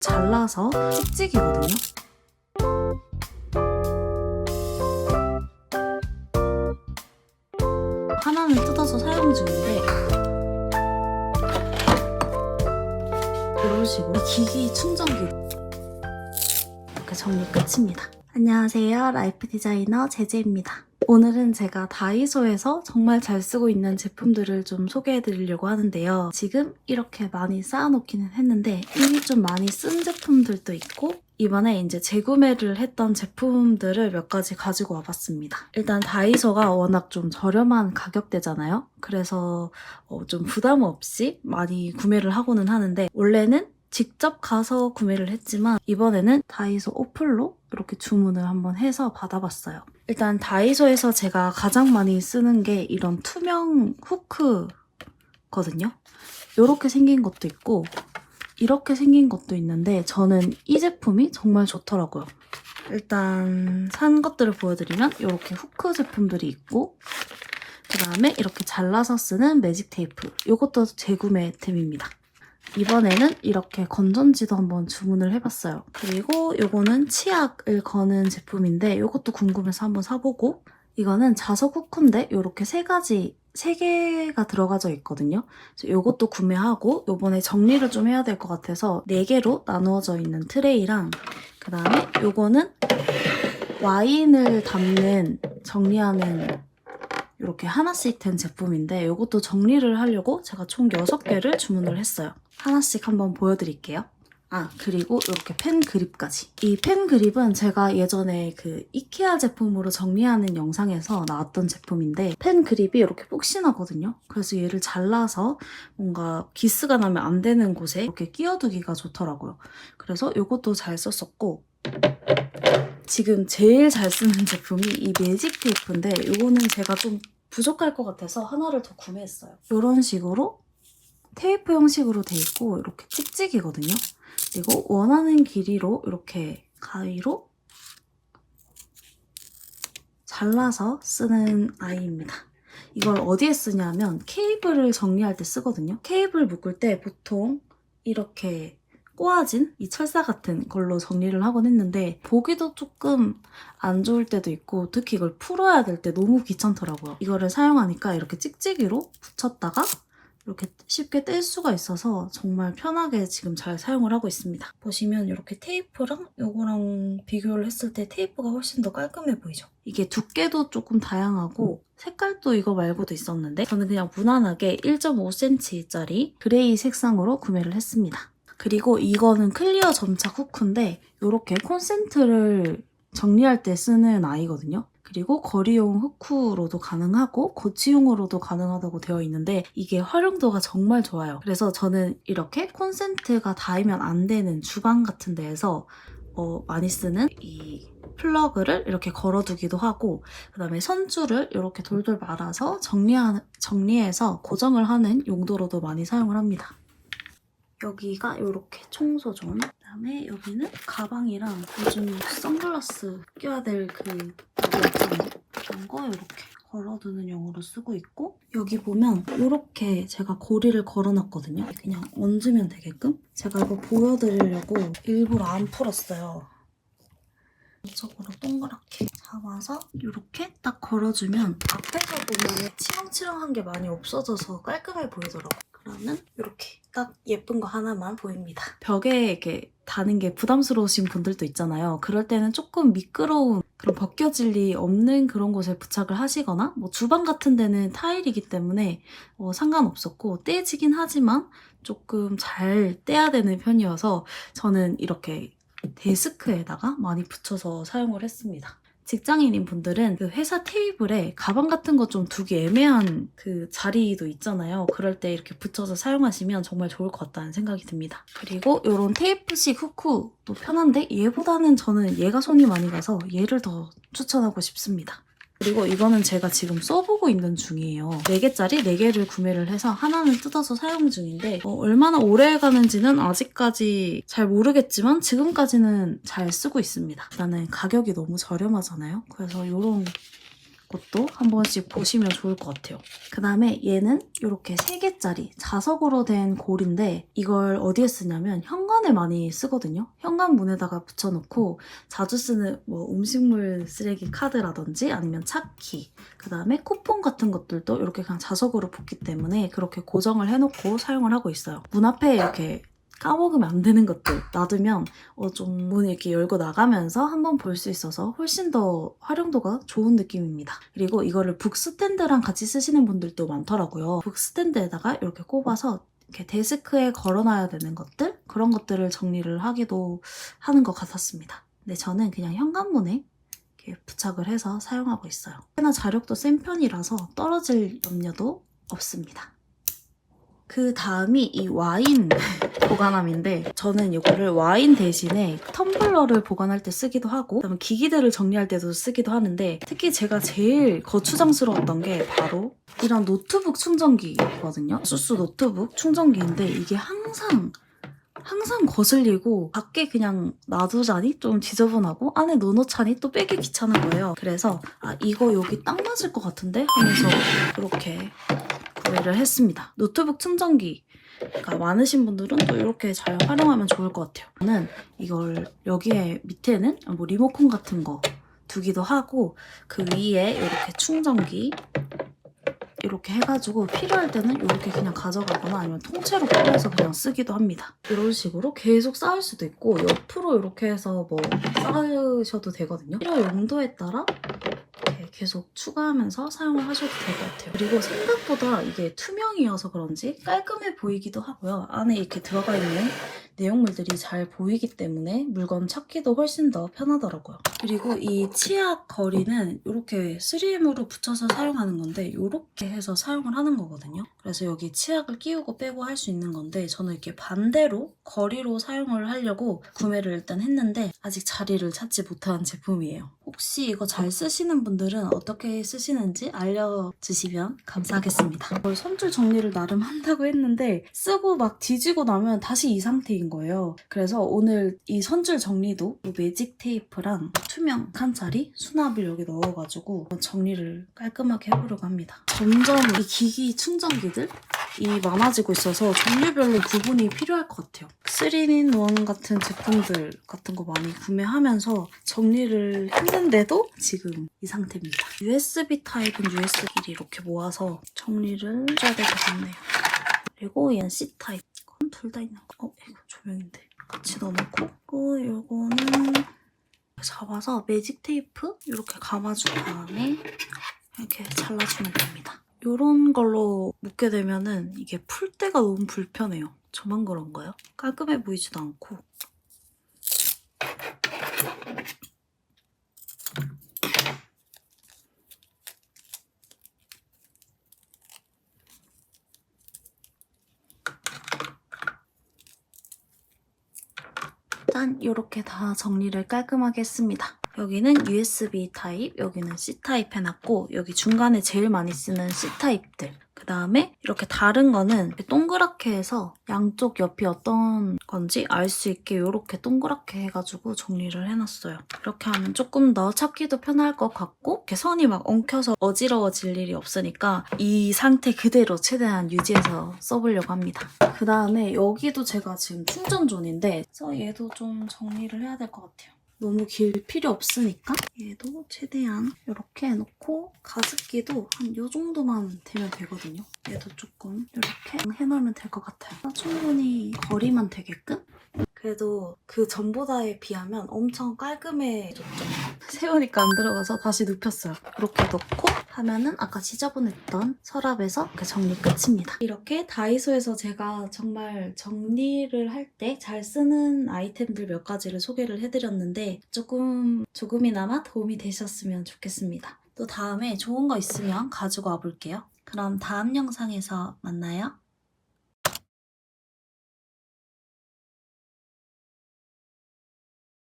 잘라서 찍찍이거든요. 하나는 뜯어서 사용 중인데 이런 식으로 이 기기 충전기 이렇게 정리 끝입니다. 안녕하세요. 라이프 디자이너 제재입니다. 오늘은 제가 다이소에서 정말 잘 쓰고 있는 제품들을 좀 소개해 드리려고 하는데요. 지금 이렇게 많이 쌓아놓기는 했는데 이미 좀 많이 쓴 제품들도 있고 이번에 이제 재구매를 했던 제품들을 몇 가지 가지고 와봤습니다. 일단 다이소가 워낙 좀 저렴한 가격대잖아요. 그래서 어, 좀 부담 없이 많이 구매를 하고는 하는데 원래는 직접 가서 구매를 했지만 이번에는 다이소 어플로 이렇게 주문을 한번 해서 받아봤어요. 일단 다이소에서 제가 가장 많이 쓰는 게 이런 투명 후크거든요. 이렇게 생긴 것도 있고 이렇게 생긴 것도 있는데 저는 이 제품이 정말 좋더라고요. 일단 산 것들을 보여드리면 이렇게 후크 제품들이 있고 그 다음에 이렇게 잘라서 쓰는 매직 테이프 이것도 재구매템입니다. 이번에는 이렇게 건전지도 한번 주문을 해봤어요. 그리고 이거는 치약을 거는 제품인데 이것도 궁금해서 한번 사보고 이거는 자석 후크인데 이렇게 세 가지 세 개가 들어가져 있거든요. 이것도 구매하고 이번에 정리를 좀 해야 될 것 같아서 네 개로 나누어져 있는 트레이랑 그 다음에 이거는 와인을 담는 정리하는 이렇게 하나씩 된 제품인데 이것도 정리를 하려고 제가 총 6개를 주문을 했어요. 하나씩 한번 보여드릴게요. 아, 그리고 이렇게 펜 그립까지. 이 펜 그립은 제가 예전에 그 이케아 제품으로 정리하는 영상에서 나왔던 제품인데 펜 그립이 이렇게 푹신하거든요. 그래서 얘를 잘라서 뭔가 기스가 나면 안 되는 곳에 이렇게 끼워두기가 좋더라고요. 그래서 이것도 잘 썼었고 지금 제일 잘 쓰는 제품이 이 매직 테이프인데 이거는 제가 좀 부족할 것 같아서 하나를 더 구매했어요. 이런 식으로 테이프 형식으로 돼 있고 이렇게 찍찍이거든요. 그리고 원하는 길이로 이렇게 가위로 잘라서 쓰는 아이입니다. 이걸 어디에 쓰냐면 케이블을 정리할 때 쓰거든요. 케이블 묶을 때 보통 이렇게 꼬아진 이 철사 같은 걸로 정리를 하곤 했는데 보기도 조금 안 좋을 때도 있고 특히 이걸 풀어야 될 때 너무 귀찮더라고요. 이거를 사용하니까 이렇게 찍찍이로 붙였다가 이렇게 쉽게 뗄 수가 있어서 정말 편하게 지금 잘 사용을 하고 있습니다. 보시면 이렇게 테이프랑 이거랑 비교를 했을 때 테이프가 훨씬 더 깔끔해 보이죠? 이게 두께도 조금 다양하고 색깔도 이거 말고도 있었는데 저는 그냥 무난하게 1.5cm짜리 그레이 색상으로 구매를 했습니다. 그리고 이거는 클리어 점착 후크인데 이렇게 콘센트를 정리할 때 쓰는 아이거든요. 그리고 거리용 후크로도 가능하고 고치용으로도 가능하다고 되어 있는데 이게 활용도가 정말 좋아요. 그래서 저는 이렇게 콘센트가 닿으면 안 되는 주방 같은 데에서 어, 많이 쓰는 이 플러그를 이렇게 걸어두기도 하고 그 다음에 선줄을 이렇게 돌돌 말아서 정리하, 정리해서 고정을 하는 용도로도 많이 사용을 합니다. 여기가 이렇게 청소존 그다음에 여기는 가방이랑 요즘 선글라스 껴야 될 그 그런 거 이렇게 걸어두는 용으로 쓰고 있고 여기 보면 이렇게 제가 고리를 걸어놨거든요. 그냥 얹으면 되게끔 제가 이거 보여드리려고 일부러 안 풀었어요. 이쪽으로 동그랗게 잡아서 이렇게 딱 걸어주면 앞에서 보면 치렁치렁한 게 많이 없어져서 깔끔해 보이더라고요. 그러면 이렇게 딱 예쁜 거 하나만 보입니다. 벽에 이렇게 다는 게 부담스러우신 분들도 있잖아요. 그럴 때는 조금 미끄러운 그런 벗겨질 리 없는 그런 곳에 부착을 하시거나 뭐 주방 같은 데는 타일이기 때문에 어, 상관없었고 떼지긴 하지만 조금 잘 떼야 되는 편이어서 저는 이렇게 데스크에다가 많이 붙여서 사용을 했습니다. 직장인인 분들은 그 회사 테이블에 가방 같은 거 좀 두기 애매한 그 자리도 있잖아요. 그럴 때 이렇게 붙여서 사용하시면 정말 좋을 것 같다는 생각이 듭니다. 그리고 이런 테이프식 후크도 편한데 얘보다는 저는 얘가 손이 많이 가서 얘를 더 추천하고 싶습니다. 그리고 이거는 제가 지금 써보고 있는 중이에요. 4개짜리 4개를 구매를 해서 하나는 뜯어서 사용 중인데 어, 얼마나 오래 가는지는 아직까지 잘 모르겠지만 지금까지는 잘 쓰고 있습니다. 일단은 가격이 너무 저렴하잖아요. 그래서 이런 것도 한 번씩 보시면 좋을 것 같아요. 그 다음에 얘는 이렇게 3개짜리 자석으로 된 골인데 이걸 어디에 쓰냐면 현관에 많이 쓰거든요. 현관 문에다가 붙여놓고 자주 쓰는 뭐 음식물 쓰레기 카드라든지 아니면 차키 그 다음에 쿠폰 같은 것들도 이렇게 그냥 자석으로 붙기 때문에 그렇게 고정을 해놓고 사용을 하고 있어요. 문 앞에 이렇게 까먹으면 안 되는 것들 놔두면 어, 좀 문을 이렇게 열고 나가면서 한번 볼 수 있어서 훨씬 더 활용도가 좋은 느낌입니다. 그리고 이거를 북스탠드랑 같이 쓰시는 분들도 많더라고요. 북스탠드에다가 이렇게 꼽아서 이렇게 데스크에 걸어놔야 되는 것들 그런 것들을 정리를 하기도 하는 것 같았습니다. 근데 저는 그냥 현관문에 부착을 해서 사용하고 있어요. 꽤나 자력도 센 편이라서 떨어질 염려도 없습니다. 그 다음이 이 와인 보관함인데 저는 이거를 와인 대신에 텀블러를 보관할 때 쓰기도 하고 그다음에 기기들을 정리할 때도 쓰기도 하는데 특히 제가 제일 거추장스러웠던 게 바로 이런 노트북 충전기거든요. 수수 노트북 충전기인데 이게 항상 항상 거슬리고 밖에 그냥 놔두자니 좀 지저분하고 안에 넣어놓자니 또 빼기 귀찮은 거예요. 그래서 아 이거 여기 딱 맞을 것 같은데 하면서 이렇게 구매를 했습니다. 노트북 충전기가 많으신 분들은 또 이렇게 잘 활용하면 좋을 것 같아요. 저는 이걸 여기에 밑에는 뭐 리모컨 같은 거 두기도 하고 그 위에 이렇게 충전기 이렇게 해가지고 필요할 때는 이렇게 그냥 가져가거나 아니면 통째로 꺼내서 그냥 쓰기도 합니다. 이런 식으로 계속 쌓을 수도 있고 옆으로 이렇게 해서 뭐 쌓으셔도 되거든요. 필요 용도에 따라 계속 추가하면서 사용을 하셔도 될 것 같아요. 그리고 생각보다 이게 투명이어서 그런지 깔끔해 보이기도 하고요. 안에 이렇게 들어가 있는 내용물들이 잘 보이기 때문에 물건 찾기도 훨씬 더 편하더라고요. 그리고 이 치약 거리는 이렇게 3M으로 붙여서 사용하는 건데 이렇게 해서 사용을 하는 거거든요. 그래서 여기 치약을 끼우고 빼고 할 수 있는 건데 저는 이렇게 반대로 거리로 사용을 하려고 구매를 일단 했는데 아직 자리를 찾지 못한 제품이에요. 혹시 이거 잘 쓰시는 분들은 어떻게 쓰시는지 알려주시면 감사하겠습니다. 손줄 정리를 나름 한다고 했는데 쓰고 막 뒤지고 나면 다시 이 상태인 거예요. 그래서 오늘 이 손줄 정리도 이 매직 테이프랑 투명 칸짜리 수납을 여기 넣어가지고 정리를 깔끔하게 해보려고 합니다. 점점 이 기기 충전기들 이 많아지고 있어서 종류별로 구분이 필요할 것 같아요. 3in1 같은 제품들 같은 거 많이 구매하면서 정리를 했는데도 지금 이 상태입니다. USB 타입은 USB를 이렇게 모아서 정리를 해줘야 될 것 같네요. 그리고 얘는 C 타입. 이건 둘 다 있는 거. 어, 이거 조명인데. 같이 넣어놓고. 그리고 요거는 잡아서 매직 테이프 이렇게 감아준 다음에 이렇게 잘라주면 됩니다. 이런 걸로 묶게 되면은 이게 풀 때가 너무 불편해요. 저만 그런가요? 깔끔해 보이지도 않고. 일단 이렇게 다 정리를 깔끔하게 했습니다. 여기는 USB 타입, 여기는 C 타입 해놨고 여기 중간에 제일 많이 쓰는 C 타입들. 그 다음에 이렇게 다른 거는 동그랗게 해서 양쪽 옆이 어떤 건지 알 수 있게 이렇게 동그랗게 해가지고 정리를 해놨어요. 이렇게 하면 조금 더 찾기도 편할 것 같고 이렇게 선이 막 엉켜서 어지러워질 일이 없으니까 이 상태 그대로 최대한 유지해서 써보려고 합니다. 그 다음에 여기도 제가 지금 충전존인데 그래서 얘도 좀 정리를 해야 될 것 같아요. 너무 길 필요 없으니까 얘도 최대한 이렇게 해놓고 가습기도 한 이 정도만 되면 되거든요. 얘도 조금 이렇게 해놓으면 될 것 같아요. 충분히 거리만 되게끔 그래도 그 전보다에 비하면 엄청 깔끔해졌죠. 세우니까 안 들어가서 다시 눕혔어요. 이렇게 넣고 하면은 아까 지저분했던 서랍에서 그 정리 끝입니다. 이렇게 다이소에서 제가 정말 정리를 할 때 잘 쓰는 아이템들 몇 가지를 소개를 해드렸는데 조금 조금이나마 도움이 되셨으면 좋겠습니다. 또 다음에 좋은 거 있으면 가지고 와볼게요. 그럼 다음 영상에서 만나요.